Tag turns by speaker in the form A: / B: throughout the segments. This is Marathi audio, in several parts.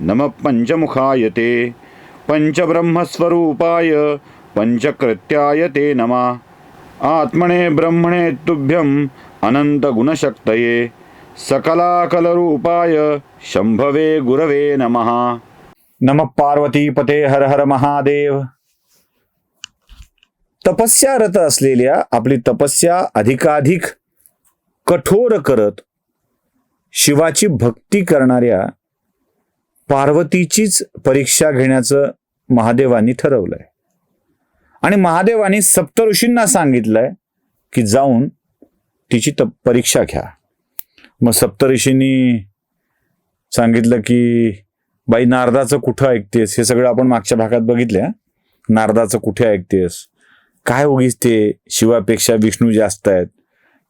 A: नमः पंचमुखाय ते पंचब्रह्मस्वरूपाय पंचकृत्याय ते नमः। आत्मने ब्रह्मणे तुभ्यम् अनन्तगुणशक्तये सकलाकलरूपाय शंभवे गुरवे नमः। नम पार्वती पते हर हर महादेव। तपस्यारत असलेल्या आपली तपस्या अधिकाधिक कठोर करत शिवाची भक्ती करणाऱ्या पार्वतीचीच परीक्षा घेण्याचं महादेवांनी ठरवलंय. आणि महादेवानी सप्तऋषींना सांगितलंय की जाऊन तिची तप परीक्षा घ्या. मग सप्तऋषींनी सांगितलं की बाई नारदाचं कुठं ऐकतेस? हे सगळं आपण मागच्या भागात बघितलं नारदाचं कुठे ऐकतेस? काय उगीच ते? शिवापेक्षा विष्णू जास्त आहेत.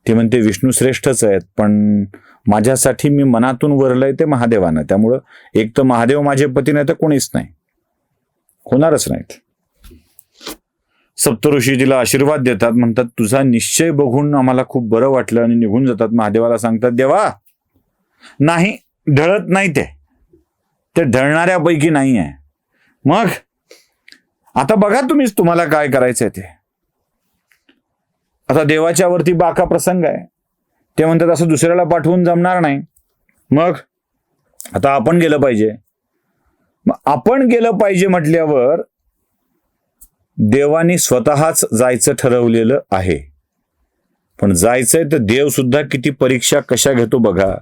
A: ते म्हणते विष्णू श्रेष्ठच आहेत पण माझ्यासाठी मी मनातून वरलंय ते महादेवानं. त्यामुळं एक तर महादेव माझे पती नाही तर कोणीच नाही. होणारच नाहीत. सप्तऋषी तिला आशीर्वाद देतात म्हणतात तुझा निश्चय बघून आम्हाला खूप बरं वाटलं आणि निघून जातात. महादेवाला सांगतात देवा नाही ढळत नाही ते. ते ढळणाऱ्यापैकी नाही आहे मग आता बघा तुम्हीच तुम्हाला काय करायचंय ते. आता देवाच्या वरती बाका प्रसंग आहे. ते म्हणतात असं दुसऱ्याला पाठवून जमणार नाही. मग आता आपण गेलं पाहिजे. आपण गेलं पाहिजे म्हटल्यावर देवानी स्वतःच जायचं ठरवलेलं आहे. पण जायचंय तर देव सुद्धा किती परीक्षा कशा घेतो बघा.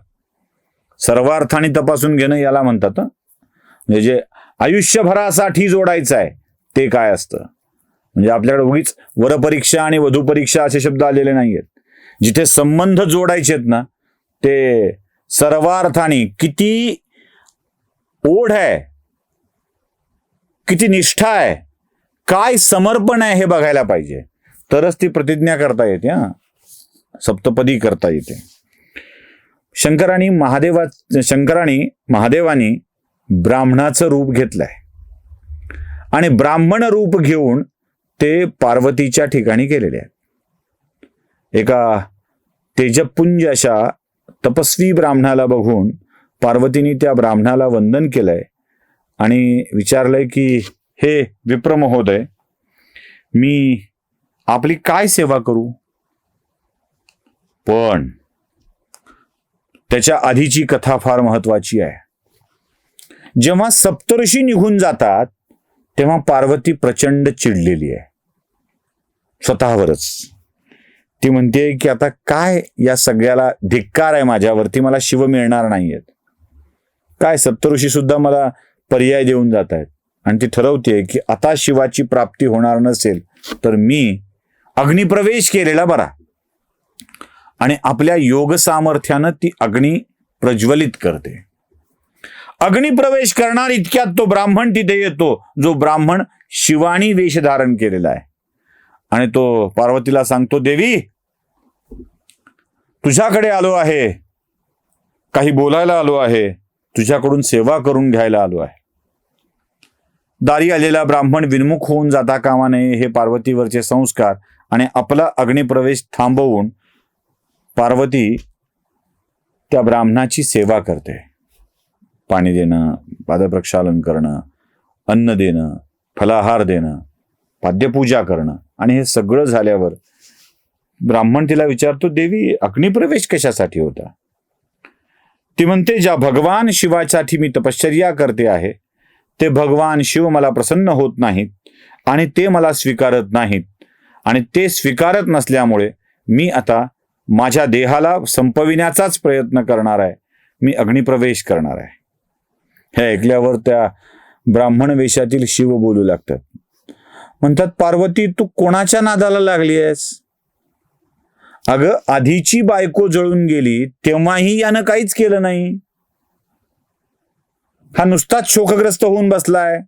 A: सर्वार्थाने तपासून घेणं याला म्हणतात म्हणजे जे आयुष्यभरासाठी जोडायचं आहे ते काय असतं? म्हणजे आपल्याकडे उगीच वरपरीक्षा आणि वधू परीक्षा असे शब्द आलेले नाही आहेत जिथे संबंध जोडायचे आहेत ना ते सर्वार्थाने किती ओढ आहे किती निष्ठा आहे काय समर्पण आहे हे बघायला पाहिजे. तरच ती प्रतिज्ञा करता येते हा. सप्तपदी करता येते. शंकराने महादेवा शंकराने महादेवानी ब्राह्मणाचं रूप घेतलंय. आणि ब्राह्मण रूप घेऊन ते पार्वतीच्या ठिकाणी केलेले आहेत. एका तेजपुंज अशा तपस्वी ब्राह्मणाला बघून पार्वतीने त्या ब्राह्मणाला वंदन केलंय आणि विचारलंय की हे विप्र महोदय मी आपली काय सेवा करू? पण त्याच्या आधीची कथा फार महत्वाची आहे. जेव्हा सप्तऋषी निघून जातात तेव्हा पार्वती प्रचंड चिडलेली आहे. स्वतःवरच. ती म्हणते की आता काय या सगळ्याला धिक्कार आहे माझ्यावरती मला शिव मिळणार नाहीयेत. काय सप्तऋषी सुद्धा मला पर्याय देऊन जात आहेत. आणि ती ठरवते की आता शिवाची प्राप्ती होणार नसेल तर मी अग्निप्रवेश केलेला बरा. आणि आपल्या योग सामर्थ्यानं ती अग्नी प्रज्वलित करते. अग्निप्रवेश करणार इतक्यात तो ब्राह्मण तिथे येतो. जो ब्राह्मण शिवानी वेश धारण केलेला आहे. आणि तो पार्वतीला सांगतो देवी तुझ्याकडे आलो आहे. काही बोलायला आलो आहे. तुझ्याकडून सेवा करून घ्यायला आलो आहे. दारी आलेला ब्राह्मण विनमुख होऊन जाता कामा नये हे पार्वतीवरचे संस्कार आणि आपला अग्निप्रवेश थांबवून पार्वती त्या ब्राह्मणाची सेवा करते. पाणी देणं पादप्रक्षालन करणं अन्न देणं फलाहार देणं पाद्यपूजा करणं आणि हे सगळं झाल्यावर ब्राह्मण तिला विचारतो देवी अग्निप्रवेश कशासाठी होता? ती म्हणते ज्या भगवान शिवासाठी मी तपश्चर्या करते आहे ते भगवान शिव मला प्रसन्न होत नाहीत आणि ते मला स्वीकारत नाहीत आणि ते स्वीकारत नसल्यामुळे मी आता माझ्या देहाला संपविण्याचाच प्रयत्न करणार आहे. मी अग्निप्रवेश करणार आहे. हे ऐकल्यावर त्या ब्राह्मण वेशातील शिव बोलू लागतात. म्हणतात पार्वती तू कोणाच्या नादाला लागली आहेस? अगं आधीची बायको जळून गेली तेव्हाही यानं काहीच केलं नाही. हा नुसताच शोकग्रस्त होऊन बसलाय.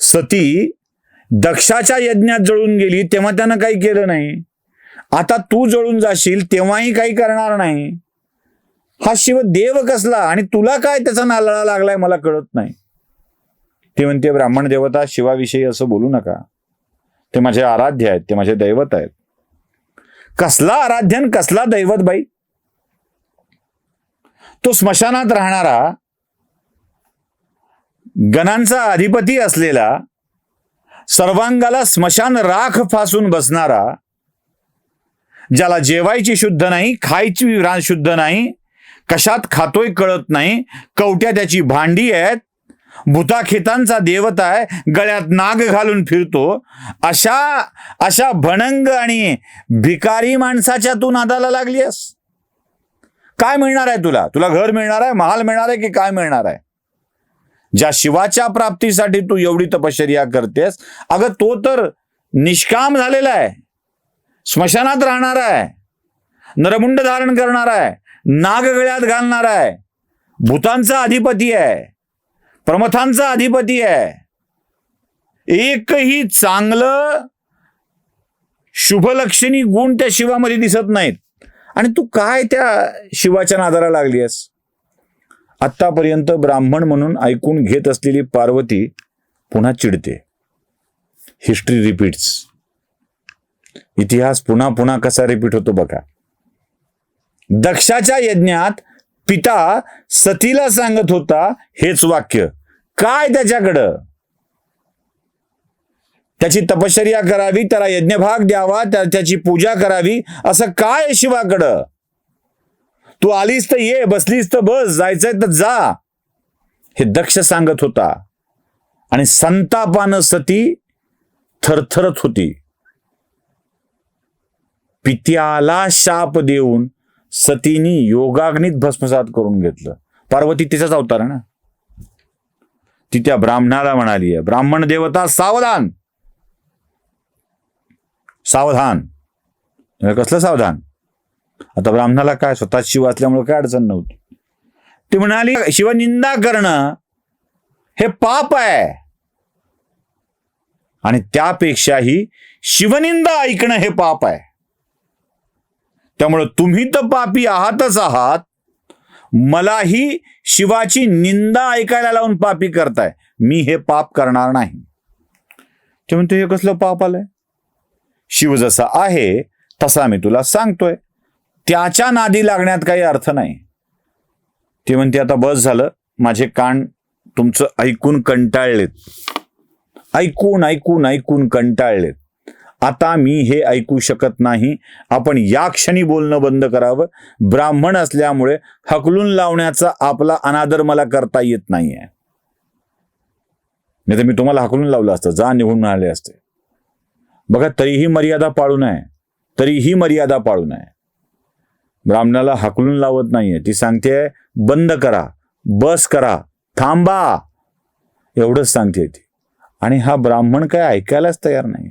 A: सती दक्षाच्या यज्ञात जळून गेली तेव्हा त्यानं काही केलं नाही. आता तू जळून जाशील तेव्हाही काही करणार नाही. हा शिव देव कसला आणि तुला काय त्याचा नालाळा लागलाय मला कळत नाही. ते म्हणते ब्राह्मण देवता शिवाविषयी असं बोलू नका. ते माझे आराध्य आहेत ते माझे दैवत आहेत. कसला आराध्यन कसला दैवत बाई? तो स्मशानात राहणारा गणांचा अधिपती असलेला सर्वांगाला स्मशान राख फासून बसणारा ज्याला जेवायची शुद्ध नाही खायची शुद्ध नाही कशात खातोय कळत नाही. कवट्या त्याची भांडी आहेत. भूताखेतांचा देवता आहे. गळ्यात नाग घालून फिरतो. अशा अशा भणंग आणि भिकारी माणसाच्या तू नादाला लागली आहेस. काय मिळणार आहे तुला? तुला घर मिळणार आहे? महाल मिळणार आहे की काय मिळणार आहे? ज्या शिवाच्या प्राप्तीसाठी तू एवढी तपश्चर्या करतेस अगं तो तर निष्काम झालेला आहे. स्मशानात राहणार आहे. नरमुंड धारण करणार आहे. नागगळ्यात घालणार आहे. भूतांचा अधिपती आहे. प्रमथांचा अधिपती आहे. एकही चांगलं शुभलक्षणी गुण त्या शिवामध्ये दिसत नाहीत. आणि तू काय त्या शिवाच्या नादाला लागली आहेस आत्तापर्यंत ब्राह्मण म्हणून ऐकून घेत असलेली पार्वती पुन्हा चिडते. हिस्ट्री रिपीट्स इतिहास पुन्हा पुन्हा कसा रिपीट होतो बघा. दक्षाच्या यज्ञात पिता सतीला सांगत होता हेच वाक्य. काय त्याच्याकडं? त्याची तपश्चर्या करावी त्याला यज्ञभाग द्यावा त्या त्याची पूजा करावी असं काय शिवाकडं? तू आलीस तर ये बसलीस तर बस जायचंय तर जा. हे दक्ष सांगत होता. आणि संतापानं सती थरथरत होती. पित्याला शाप देऊन सतीनी योगाग्नीत भस्मसात करून घेतलं. पार्वती तिचाच अवतार ना? ती त्या ब्राह्मणाला म्हणाली आहे ब्राह्मण देवता सावधान. सावधान. कसलं सावधान? आता ब्राह्मणाला काय स्वतः शिव असल्यामुळे काय अडचण नव्हती. ती म्हणाली शिवनिंदा करणं हे पाप आहे. आणि त्यापेक्षाही शिवनिंदा ऐकणं हे पाप आहे. त्यामुळे तुम्ही तर पापी आहातच आहात. मलाही शिवाची निंदा ऐकायला लावून पापी करताय. मी हे पाप करणार नाही. ते म्हणते हे कसलं पाप आलंय? शिव जसा आहे तसा मी तुला सांगतोय. त्याच्या नादी लागण्यात काही अर्थ नाही. ते म्हणते आता बस झालं. माझे कान तुमचं ऐकून कंटाळलेत. ऐकून ऐकून ऐकून कंटाळलेत. आता मी हे ऐकू शकत नाही. आपण या क्षणी बोलणं बंद करावं. ब्राह्मण असल्यामुळे हकलून लावण्याचा आपला अनादर मला करता येत नाहीये. नाही तर मी तुम्हाला हकलून लावलं असतं. जा निघून मिळाले असते. बघा तरीही मर्यादा पाळू नये. तरीही मर्यादा पाळू नये. ब्राह्मणाला हकलून लावत नाहीये. ती सांगते बंद करा. बस करा. थांबा. एवढंच सांगते ती. आणि हा ब्राह्मण काय ऐकायलाच तयार नाही.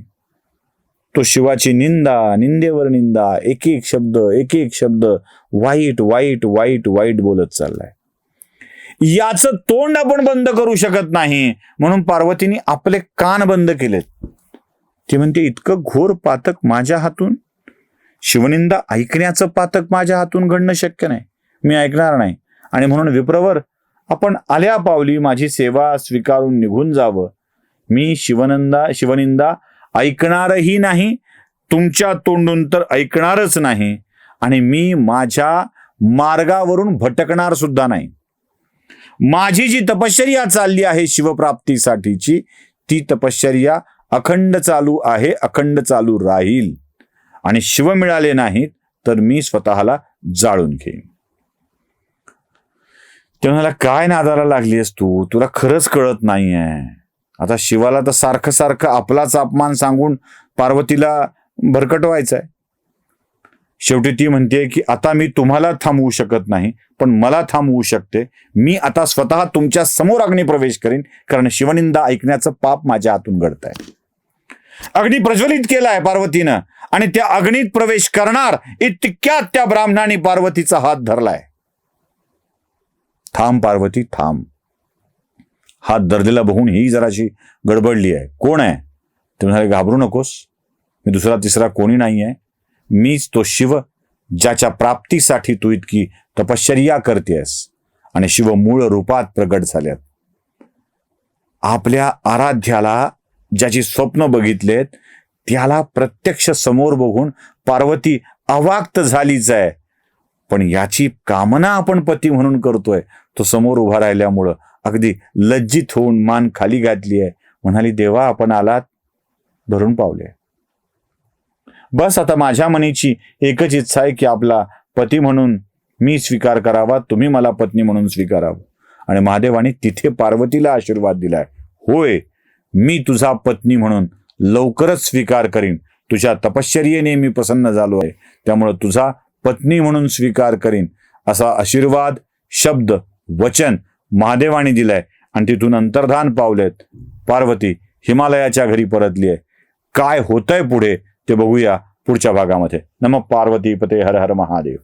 A: तो शिवाची निंदा निंदेवर निंदा एक एक शब्द एक एक शब्द वाईट वाईट वाईट वाईट बोलत चाललाय. याचं तोंड आपण बंद करू शकत नाही. म्हणून पार्वतीने आपले कान बंद केलेत. ती म्हणते इतकं घोर पातक माझ्या हातून? शिवनिंदा ऐकण्याचं पातक माझ्या हातून घडणं शक्य नाही. मी ऐकणार नाही. आणि म्हणून विप्रवर आपण आल्या पावली माझी सेवा स्वीकारून निघून जावं. मी शिवनंदा शिवनिंदा ऐकणारही नाही तुमच्या तोंडून तर ऐकणारच नाही आणि मी माझ्या मार्गावरून भटकणार सुद्धा नाही. माझी जी तपश्चर्या चालली आहे शिवप्राप्तीसाठीची ती तपश्चर्या अखंड चालू आहे अखंड चालू राहील. आणि शिव मिळाले नाहीत तर मी स्वतःला जाळून घेईन. ते म्हणाला काय नादाला लागलीस तू? तुला खरंच कळत नाहीये. आता शिवाला तर सारखं सारखं आपलाच अपमान सांगून पार्वतीला भरकटवायचा आहे शेवटी ती म्हणते की आता मी तुम्हाला थांबवू शकत नाही पण मला थांबवू शकते. मी आता स्वतः तुमच्यासमोर अग्नी प्रवेश करीन कारण शिवनिंदा ऐकण्याचं पाप माझ्या हातून घडत आहे अग्नी प्रज्वलित केलाय पार्वतीनं आणि त्या अग्नीत प्रवेश करणार इतक्यात त्या ब्राह्मणाने पार्वतीचा हात धरलाय. थांब पार्वती थांब. हात दर्दीला बघून ही जराशी गडबडली आहे. कोण आहे? ते म्हणाले घाबरू नकोस. मी दुसरा तिसरा कोणी नाही आहे. मीच तो शिव ज्याच्या प्राप्तीसाठी तू इतकी तपश्चर्या करतेस आणि शिव मूळ रूपात प्रगट झाल्यात. आपल्या आराध्याला ज्याची स्वप्न बघितलेत त्याला प्रत्यक्ष समोर बघून पार्वती अवाक्त झालीच आहे. पण याची कामना आपण पती म्हणून करतोय. तो समोर उभा राहिल्यामुळं अगदी लज्जित होऊन मान खाली घातली आहे. म्हणाली देवा आपण आलात धरून पावले. बस आता माझ्या मनीची एकच इच्छा आहे की आपला पती म्हणून मी स्वीकार करावा तुम्ही मला पत्नी म्हणून स्वीकारावं. आणि महादेवाने तिथे पार्वतीला आशीर्वाद दिलाय. होय मी तुझा पत्नी म्हणून लवकरच स्वीकार करीन. तुझ्या तपश्चर्येने मी प्रसन्न झालो आहे. त्यामुळं तुझा पत्नी म्हणून स्वीकार करीन. असा आशीर्वाद शब्द वचन महादेवाने दिलाय आणि तिथून अंतर्धान पावलेत. पार्वती हिमालयाच्या घरी परतली आहे. काय होतंय पुढे ते बघूया पुढच्या भागामध्ये. नम पार्वती पते हर हर महादेव.